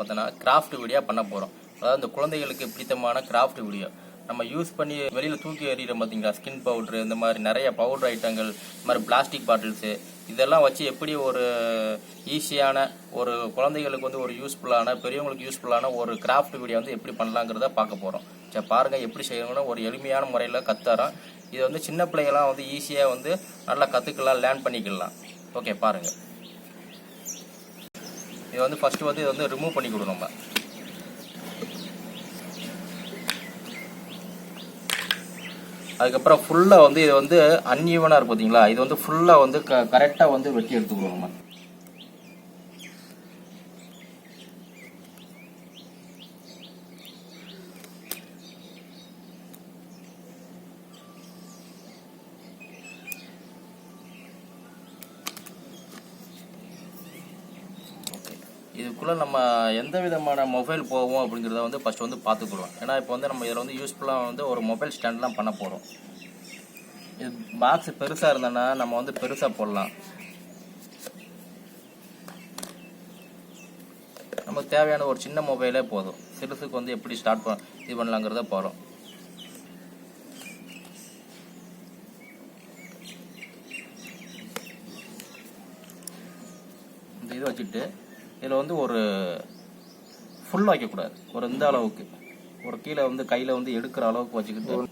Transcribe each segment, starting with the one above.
பார்த்தோன்னா craft video பண்ண போகிறோம் அதாவது அந்த குழந்தைகளுக்கு பிடித்தமான கிராஃப்ட் வீடியோ நம்ம யூஸ் பண்ணி வெளியில் தூக்கி எறிகிறோம் பார்த்தீங்களா? ஸ்கின் பவுட்ரு இந்த மாதிரி நிறைய பவுடர் ஐட்டங்கள் இந்த மாதிரி பிளாஸ்டிக் பாட்டில்ஸு இதெல்லாம் வச்சு எப்படி ஒரு ஈஸியான ஒரு குழந்தைகளுக்கு வந்து ஒரு யூஸ்ஃபுல்லான பெரியவங்களுக்கு யூஸ்ஃபுல்லான ஒரு கிராஃப்ட் வீடியோ வந்து எப்படி பண்ணலாங்கிறத பார்க்க போகிறோம் சரி பாருங்கள் எப்படி செய்யணும்னு ஒரு எளிமையான முறையில் கத்துறோம். இது வந்து சின்ன பிள்ளைகள்லாம் வந்து ஈஸியாக வந்து நல்லா கற்றுக்கலாம் லேர்ன் பண்ணிக்கலாம். ஓகே பாருங்கள் இது வந்து ஃபஸ்ட்டு வந்து இது வந்து ரிமூவ் பண்ணி நம்ம. அதுக்கப்புறம் ஃபுல்லாக வந்து இது வந்து அன்ஈவனாக இருக்கு பார்த்தீங்களா இது வந்து ஃபுல்லாக வந்து க கரெக்டாக வந்து வெட்டி எடுத்துக்கணும் நம்ம. இதுக்குள்ளே நம்ம எந்த விதமான மொபைல் போவோம் அப்படிங்கிறத வந்து ஃபஸ்ட் வந்து பார்த்துக்கிடுவோம். ஏன்னா இப்போ வந்து நம்ம இதில் வந்து யூஸ்ஃபுல்லாக வந்து ஒரு மொபைல் ஸ்டாண்ட்லாம் பண்ண போகிறோம் இது பாக்ஸ் பெருசாக இருந்தோன்னா நம்ம வந்து பெருசாக போடலாம். நமக்கு தேவையான ஒரு சின்ன மொபைலே போதும். சிறுசுக்கு வந்து எப்படி ஸ்டார்ட் பண்ண இது பண்ணலாங்கிறத போகிறோம் இந்த இது வச்சுட்டு இதில் வந்து ஒரு ஃபுல் வைக்கக்கூடாது. ஒரு இந்த அளவுக்கு. ஒரு கீழே வந்து கையில் வந்து எடுக்கிற அளவுக்கு வச்சுக்கிட்டு.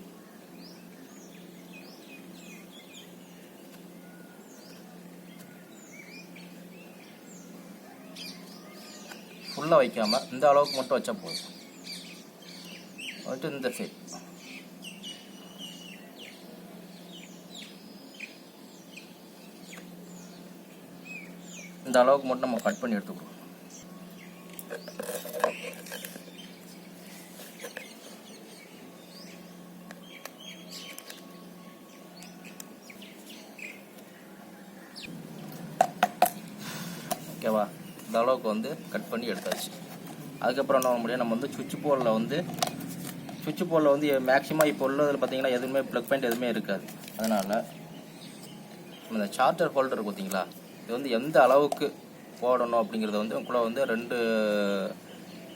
ஃபுல்லாக வைக்காமல் இந்த அளவுக்கு மட்டும் வச்சா போதும். வந்துட்டு இந்த சைட் இந்த அளவுக்கு மட்டும் நம்ம கட் பண்ணி எடுத்துக்கிறோம். ஓகேவா இந்த அளவுக்கு வந்து கட் பண்ணி எடுத்தாச்சு. அதுக்கப்புறம் என்ன முடியும்? நம்ம வந்து சுவிட்ச் போர்டில் வந்து சுவிட்ச் போர்டில் வந்து மேக்ஸிமம் இப்போ உள்ளதில் பார்த்தீங்கன்னா எதுவுமே ப்ளக் பாயிண்ட் எதுவுமே இருக்காது. அதனால் இந்த சார்ஜர் ஹோல்டர் பார்த்தீங்களா இது வந்து எந்த அளவுக்கு போடணும் அப்படிங்கிறத வந்து கூட வந்து ரெண்டு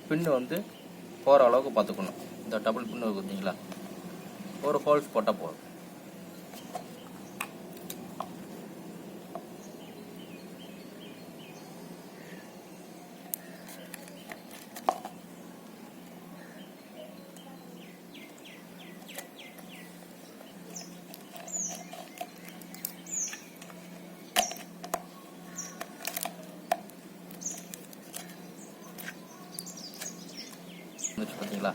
பின்னு வந்து போகிற அளவுக்கு பார்த்துக்கணும். இந்த டபுள் பின்னு பார்த்தீங்களா ஒரு ஹோல்ஸ் போட்டால் போதும். வந்துச்சு பார்த்தீங்களா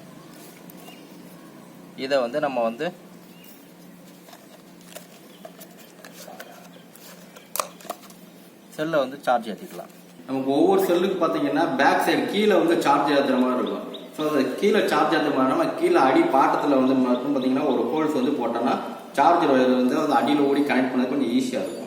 இதை வந்து நம்ம வந்து செல்லை வந்து சார்ஜ் ஏற்றிக்கலாம் நமக்கு ஒவ்வொரு செல்லுக்கு பார்த்தீங்கன்னா பேக் சைடு கீழே வந்து சார்ஜ் ஏற்றுற மாதிரி இருக்கும். ஸோ அந்த கீழே சார்ஜ் ஏற்ற மாதிரி நம்ம கீழே அடி பாட்டத்தில் வந்து மட்டும் பார்த்தீங்கன்னா ஒரு ஹோல்ஸ் வந்து போட்டோம்னா சார்ஜர் வந்து அந்த அடியில் ஓடி கனெக்ட் பண்ணது கொஞ்சம் ஈஸியாக இருக்கும்.